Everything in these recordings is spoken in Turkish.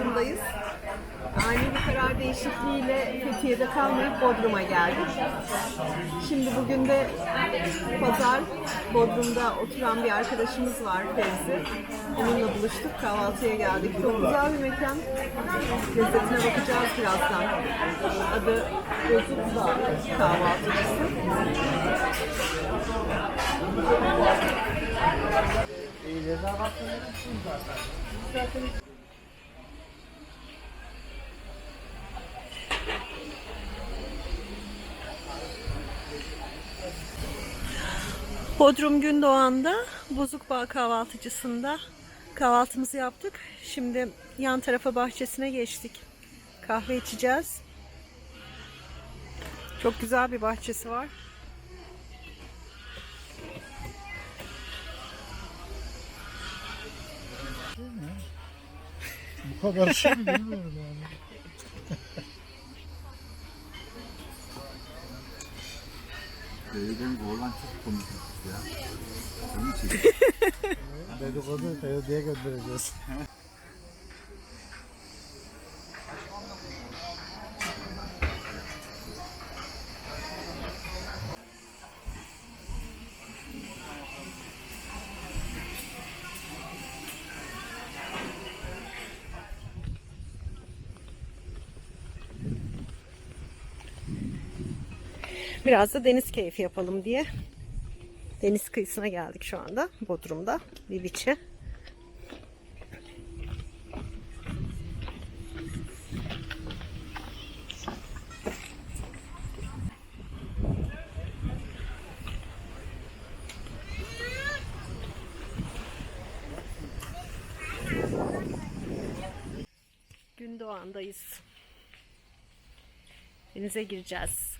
Gündoğan'dayız. Ani bir karar değişikliğiyle Fethiye'de kalmayıp Bodrum'a geldik. Şimdi bugün de pazar Bodrum'da oturan bir arkadaşımız var Fevzi. Onunla buluştuk, kahvaltıya geldik. Çok güzel bir mekan. Lezzetine bakacağız birazdan. Adı Bağ kahvaltıcısı. Bodrum Gündoğan'da Bozukbağ kahvaltıcısında kahvaltımızı yaptık. Şimdi yan tarafa bahçesine geçtik. Kahve içeceğiz. Çok güzel bir bahçesi var. Bu kadar şey mi bilmiyorum yani. Benim oğlan çok komik ya. Onun için. Dedikodu Ferdi'ye göndereceğiz. Biraz da deniz keyfi yapalım diye. Deniz kıyısına geldik şu anda. Bodrum'da. Bir biçe. Gündoğan'dayız. Denize gireceğiz.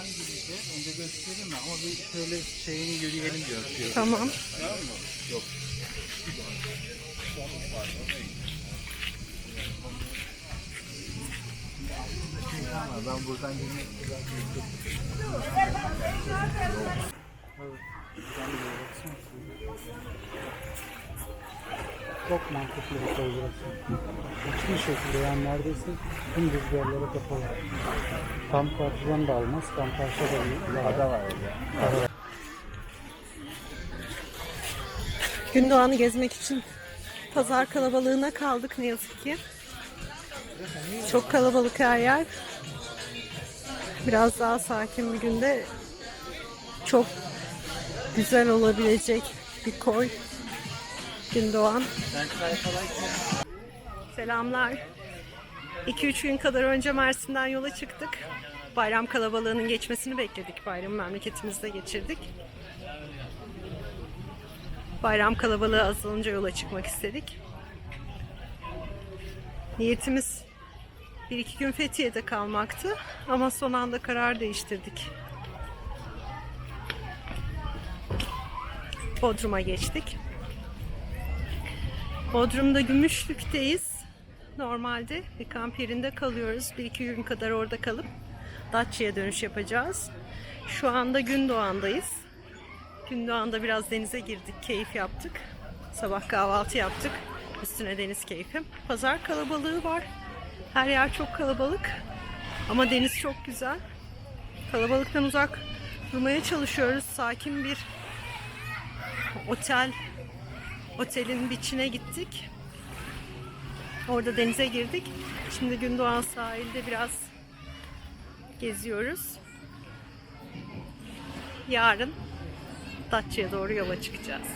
Şuradan gideceğiz. Önce göstereyim mi? Ama bir şöyle şeyini yürüyelim diyor. Diyor. Tamam. Ama ben buradan girmek Çok mantıklı bir kaldıraçsın. Hiçbir şekilde yani neredeyse tüm rüzgarlara kapalı. Tam karşıdan da almaz, tam karşıda da değil. Ada var orada. Gündoğan'ı gezmek için pazar kalabalığına kaldık ne yazık ki. Çok kalabalık her yer. Biraz daha sakin bir günde çok güzel olabilecek bir koy. Gündoğan. Selamlar. 2-3 gün kadar önce Mersin'den yola çıktık. Bayram kalabalığının geçmesini bekledik. Bayramı memleketimizde geçirdik. Bayram kalabalığı azalınca yola çıkmak istedik. Niyetimiz bir iki gün Fethiye'de kalmaktı ama son anda karar değiştirdik. Bodrum'a geçtik. Bodrum'da Gümüşlük'teyiz. Normalde bir kamp yerinde kalıyoruz. Bir iki gün kadar orada kalıp Datça'ya dönüş yapacağız. Şu anda Gündoğan'dayız. Gündoğan'da biraz denize girdik, keyif yaptık. Sabah kahvaltı yaptık. Üstüne deniz keyfi. Pazar kalabalığı var. Her yer çok kalabalık. Ama deniz çok güzel. Kalabalıktan uzak durmaya çalışıyoruz. Sakin bir otel otelin biçine gittik. Orada denize girdik. Şimdi Gündoğan sahilde biraz geziyoruz. Yarın Datça'ya doğru yola çıkacağız.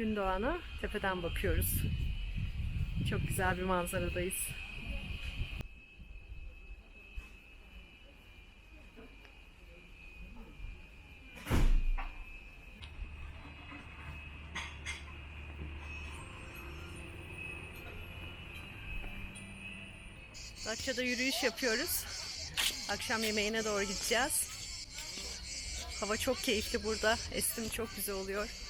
Gündoğan'a tepeden bakıyoruz. Çok güzel bir manzaradayız. Datça'da yürüyüş yapıyoruz. Akşam yemeğine doğru gideceğiz. Hava çok keyifli burada. Esim çok güzel oluyor.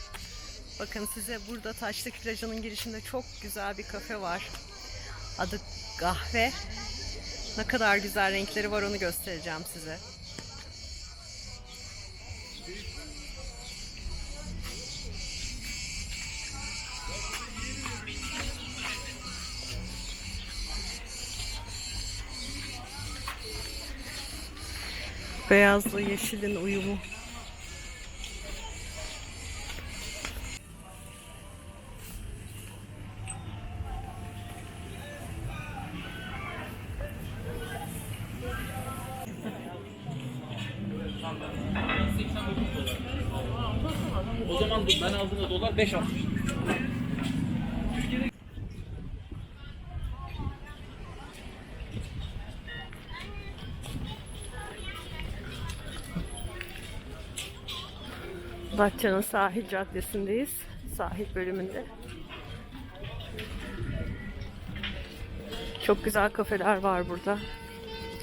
Bakın size burada Taşlık plajının girişinde çok güzel bir kafe var. Adı Kahve. Ne kadar güzel renkleri var onu göstereceğim size. Beyazla yeşilin uyumu. Zaman ben aldığımda dolar 5.60. Datça'nın sahil caddesindeyiz. Sahil bölümünde. Çok güzel kafeler var burada.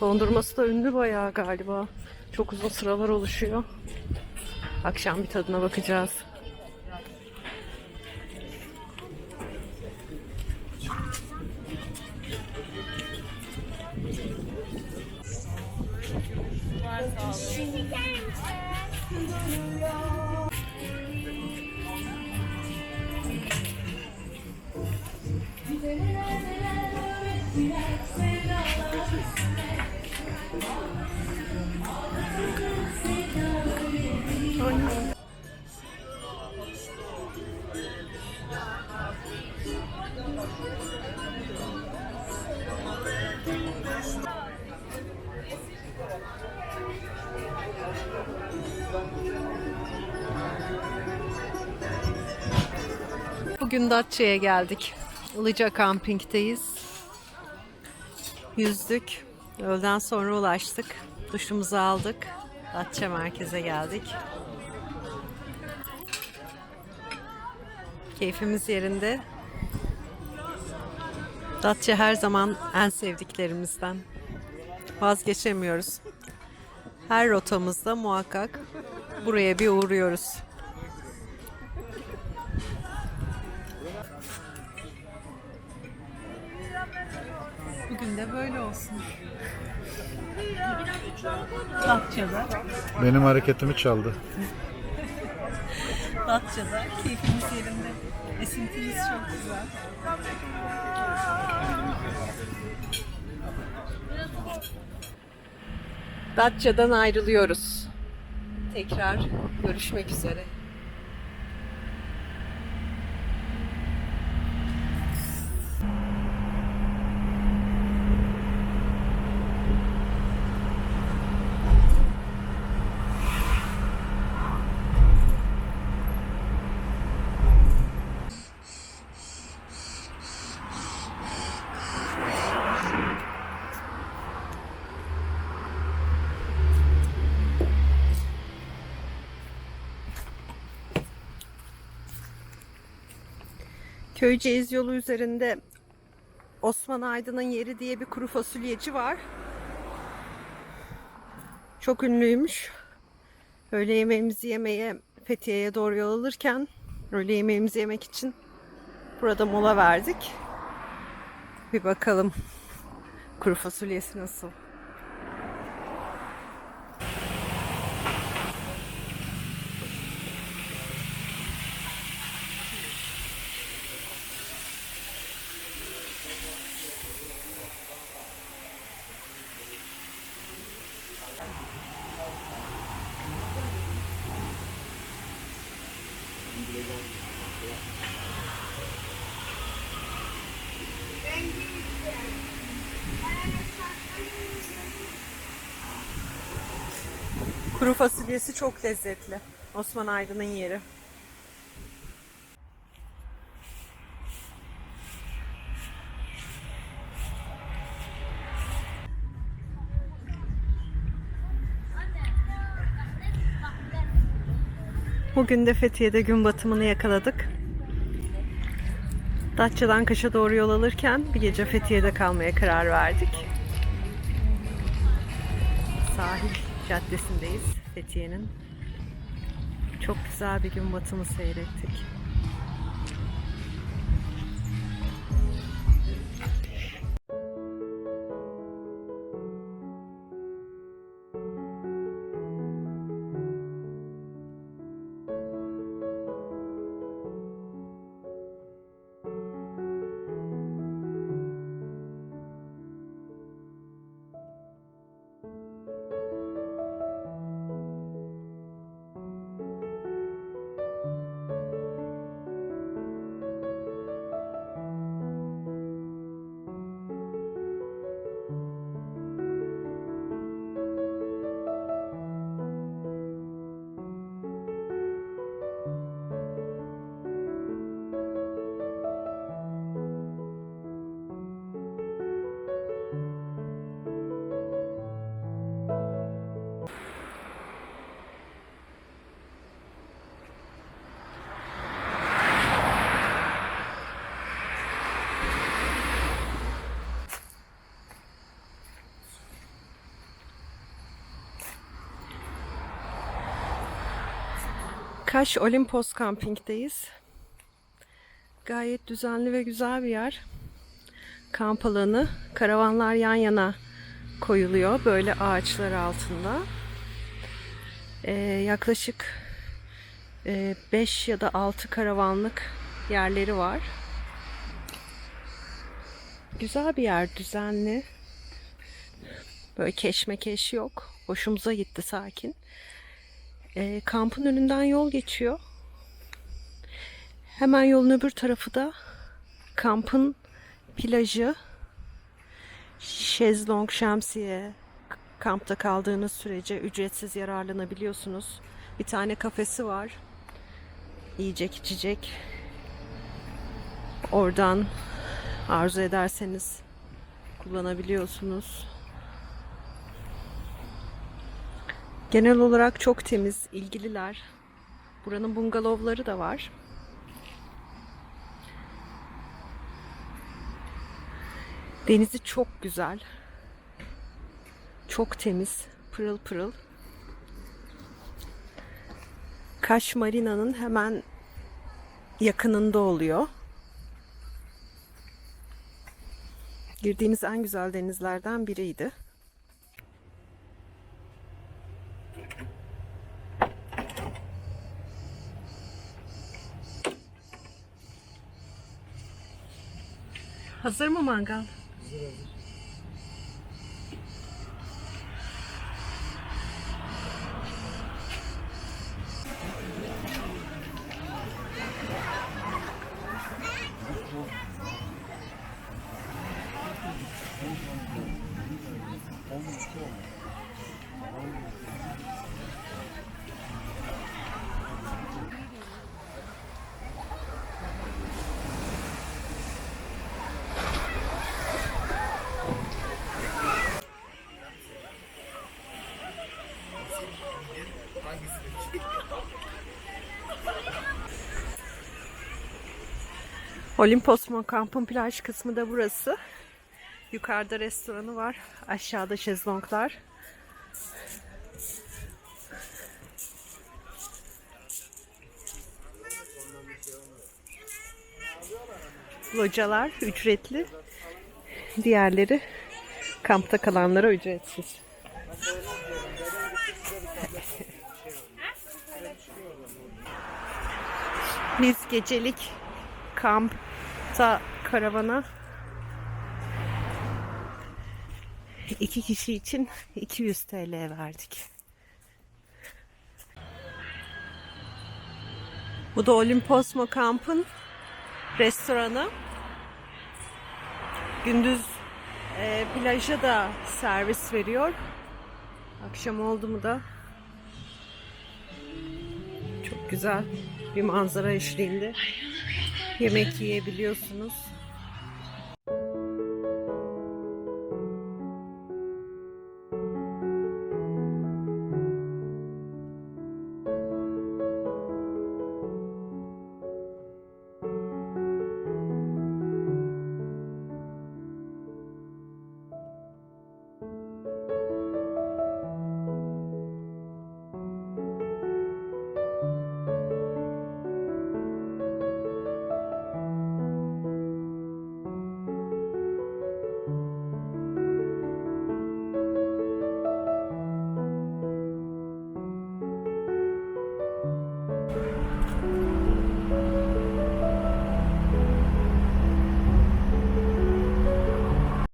Dondurması da ünlü bayağı galiba. Çok uzun sıralar oluşuyor. Akşam bir tadına bakacağız. varsa alırım. Bugün Datça'ya geldik. Ilıca Camping'teyiz. Yüzdük. Öğleden sonra ulaştık. Duşumuzu aldık. Datça merkeze geldik. Keyfimiz yerinde. Datça her zaman en sevdiklerimizden. Vazgeçemiyoruz. Her rotamızda muhakkak buraya bir uğruyoruz. Benim hareketimi çaldı. Datça'da keyfimiz yerinde. Esintimiz çok güzel. Datça'dan ayrılıyoruz. Tekrar görüşmek üzere. Köyceğiz yolu üzerinde Osman Aydın'ın yeri diye bir kuru fasulyeci var. Çok ünlüymüş. Öğle yemeğimizi yemeye Fethiye'ye doğru yol alırken öğle yemeğimizi yemek için burada mola verdik. Bir bakalım kuru fasulyesi nasıl. Kuru fasulyesi çok lezzetli. Osman Aydın'ın yeri. Bugün de Fethiye'de gün batımını yakaladık. Datça'dan Kaş'a doğru yol alırken bir gece Fethiye'de kalmaya karar verdik. Sahil caddesindeyiz Fethiye'nin. Çok güzel bir gün batımı seyrettik. Kaş Olimpos Camping'deyiz. Gayet düzenli ve güzel bir yer. Kamp alanı. Karavanlar yan yana koyuluyor böyle ağaçlar altında. Ee, yaklaşık 5 ya da 6 karavanlık yerleri var. Güzel bir yer, düzenli. Böyle keşmekeş yok. Hoşumuza gitti sakin. E, kampın önünden yol geçiyor. Hemen yolun öbür tarafı da kampın plajı. Şezlong, şemsiye, kampta kaldığınız sürece ücretsiz yararlanabiliyorsunuz. Bir tane kafesi var. Yiyecek, içecek. Oradan arzu ederseniz kullanabiliyorsunuz. Genel olarak çok temiz, ilgililer. Buranın bungalovları da var. Denizi çok güzel. Çok temiz, pırıl pırıl. Kaş Marina'nın hemen yakınında oluyor. Girdiğimiz en güzel denizlerden biriydi. Hazır mı mangal? Olimpos kampın plaj kısmı da burası. Yukarıda restoranı var. Aşağıda şezlonglar. Localar ücretli. Diğerleri kampta kalanlara ücretsiz. Biz gecelik kampta karavana iki kişi için 200 TL verdik. Bu da Olimposmo kampın restoranı. Gündüz e, plaja da servis veriyor. Akşam oldu mu da çok güzel bir manzara eşliğinde yemek yiyebiliyorsunuz.